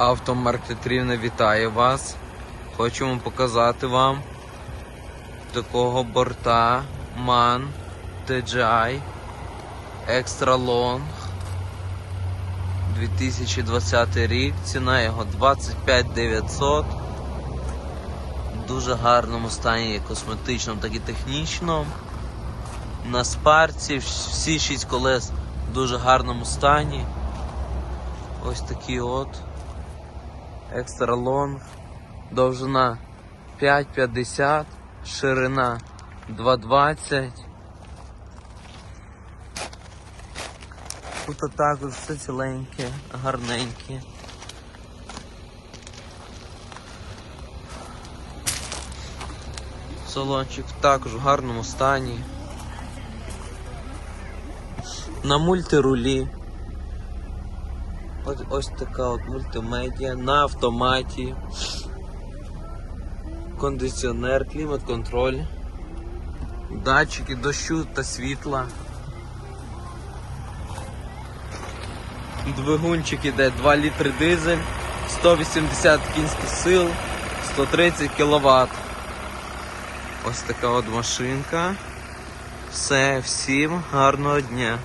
Автомаркет Рівне вітає вас. Хочемо показати вам такого борта MAN TGI Extra Long 2020 рік. Ціна його 25 900. В дуже гарному стані, як косметичному, так і технічному. На спарці всі шість колес в дуже гарному стані. Ось такі от. Екстра лонг. Довжина 5,50, ширина 2,20. Тут також все ціленьке, гарненьке. Салончик також в гарному стані. На мультирулі. Ось, ось така от мультимедіа на автоматі. Кондиціонер, клімат-контроль, датчики дощу та світла. Двигунчик іде 2 літри дизель, 180 кінських сил, 130 кВт. Ось така от машинка. Все, всім гарного дня.